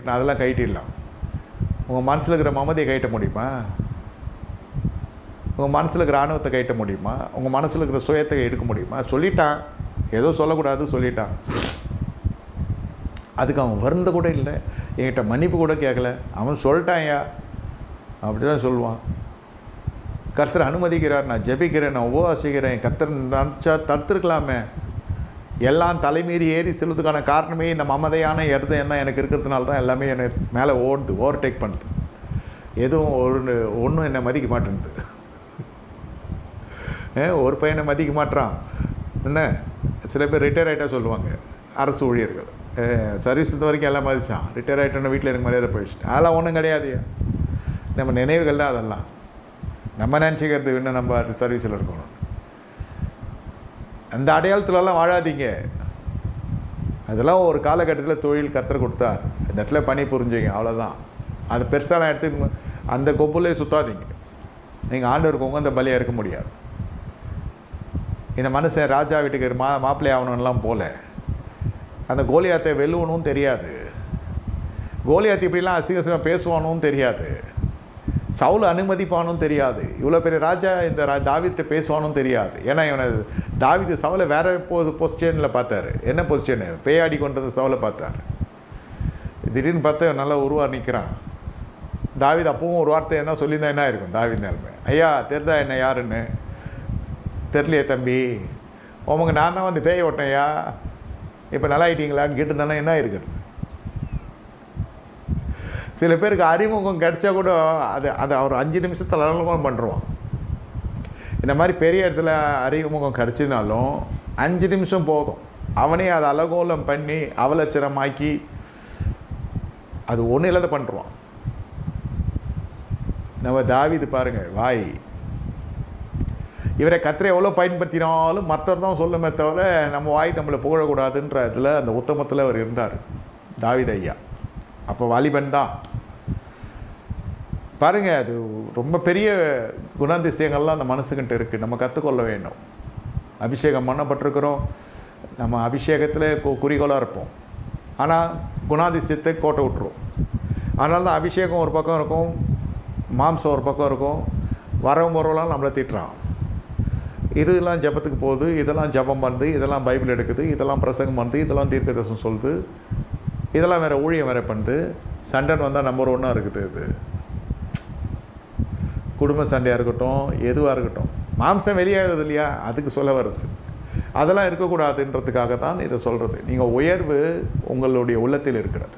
நான் அதெல்லாம் கைட்டிடலாம். உங்கள் மனசில் இருக்கிற மமதியை கைட்ட முடியுமா? உங்கள் மனசில் இருக்கிற ஆணவத்தை கைட்ட முடியுமா? உங்கள் மனசில் இருக்கிற சுயத்தை எடுக்க முடியுமா? சொல்லிட்டான். ஏதோ சொல்லக்கூடாது சொல்லிட்டான். அதுக்கு அவன் வருந்த கூட இல்லை. என்கிட்ட மன்னிப்பு கூட கேட்கல அவன் சொல்லிட்டான்யா அப்படி தான் சொல்லுவான். கர்த்தர் அனுமதிக்கிறார். நான் ஜெபிக்கிறேன். நான் உபவாசிக்கிறேன். கர்த்தர் நினச்சா தடுத்துருக்கலாமே. எல்லாம் தலைமீறி ஏறி செல்வதுக்கான காரணமே இந்த மமதையான இருதயம் தான் எனக்கு இருக்கிறதுனால தான் எல்லாமே என்னை மேலே ஓடுது ஓவர்டேக் பண்ணுது. எதுவும் ஒரு ஒன்றும் என்னை மதிக்க மாட்டேன்து ஏ, ஒரு பையனை மதிக்க மாட்டான் என்ன? சில பேர் ரிட்டையர் ஆகிட்டா சொல்லுவாங்க அரசு ஊழியர்கள். சர்வீஸ் இருந்த வரைக்கும் எல்லாம் மதிச்சான். ரிட்டையர் ஆகிட்டோன்னு வீட்டில் எனக்கு மரியாதை போயிடுச்சு அதெல்லாம் ஒன்றும் கிடையாது. நம்ம நினைவுகள் தான் அதெல்லாம். நம்ம நினச்சிக்கிறது இன்னும் நம்ம சர்வீஸில் இருக்கணும். அந்த அடையாளத்துலலாம் வாழாதீங்க. அதெல்லாம் ஒரு காலகட்டத்தில் தொழில் கற்றுக் கொடுத்தார். இந்த இடத்துல பணி புரிஞ்சுங்க அவ்வளோதான் அது பெருசாலாம் எடுத்து அந்த கொம்புலேயே சுற்றாதீங்க நீங்கள் ஆண்டு இருக்கவங்க அந்த பலியாக இருக்க முடியாது. இந்த மனுஷன் ராஜா வீட்டுக்கு மா மாப்பிள்ளை ஆகணும்லாம் போல. அந்த கோலியாத்தை வெல்லுவனும் தெரியாது. கோலியாத்து இப்படிலாம் அசிங்கசிங்கமாக பேசுவானும் தெரியாது. சவுல் அனுமதிப்பானும் தெரியாது. இவ்வளோ பெரிய ராஜா இந்த ரா பேசுவானும் தெரியாது. ஏன்னா இவனை தாவிது சவுலை வேற போ பொசிஷனில் பார்த்தாரு. என்ன பொசிஷனு பேயாடி கொண்டது சவுலை பார்த்தார். திடீர்னு பார்த்தா நல்லா உருவாக நிற்கிறான் தாவித் அப்பவும் ஒரு வார்த்தை என்ன சொல்லியிருந்தா என்ன இருக்கும் தாவித் நிலைமை. ஐயா தெரிதா என்ன யாருன்னு? தெரியலையே தம்பி. உமக்கு நான் தான் வந்து பேய ஓட்டையா இப்போ நல்லா ஆயிட்டீங்களான்னு கேட்டுருந்தானே என்ன இருக்குது சில பேருக்கு அறிமுகம் கிடைச்சா கூட அது அது அவர் அஞ்சு நிமிஷத்தில் அலுவலகம் பண்ணுறோம் இந்த மாதிரி பெரிய இடத்துல அறிமுகம் கிடைச்சினாலும் அஞ்சு நிமிஷம் போதும். அவனே அதை அலகோலம் பண்ணி அவலட்சணமாக்கி அது ஒன்றும் இல்லாத பண்ணுறான் நம்ம தாவிது பாருங்கள் வாய். இவரை கத்திரை எவ்வளோ பயன்படுத்தினாலும் மற்றவர் தான் சொல்லுமே தவிர நம்ம வாய் நம்மளை புகழக்கூடாதுன்ற இதில் அந்த உத்தமத்தில் அவர் இருந்தார் தாவித ஐயா. அப்போ வாலிபன் தான். பாருங்கள் அது ரொம்ப பெரிய குணாதிசயங்கள்லாம் அந்த மனசுக்கிட்ட இருக்குது நம்ம கற்றுக்கொள்ள வேண்டும். அபிஷேகம் பண்ணப்பட்டிருக்கிறோம். நம்ம அபிஷேகத்தில் கு- குறிக்கோளாக இருப்போம். ஆனால் குணாதிசயத்தை கோட்டை விட்டுரும் அதனால தான் அபிஷேகம் ஒரு பக்கம் இருக்கும் மாம்சம் ஒரு பக்கம் இருக்கும். வரவும் வரவெல்லாம் நம்மளை திட்டுறான். இதெல்லாம் ஜெபத்துக்கு போகுது இதெல்லாம் ஜெபம் பண்ணுது இதெல்லாம் பைபிள் எடுக்குது இதெல்லாம் பிரசங்கம் பண்ணுது இதெல்லாம் தீர்க்கதரிசனம் சொல்லுது. இதெல்லாம் வேறு ஊழியம் வேறு பண்ணுது. சண்டைன்னு வந்தால் நம்பர் ஒன்றா இருக்குது இது. குடும்ப சண்டையாக இருக்கட்டும் எதுவாக இருக்கட்டும் மாம்சம் வெளியாகுது இல்லையா? அதுக்கு சொல்ல வருது அதெல்லாம் இருக்கக்கூடாதுன்றதுக்காக தான் இதை சொல்கிறது நீங்கள் உயர்வு உங்களுடைய உள்ளத்தில் இருக்கிறது.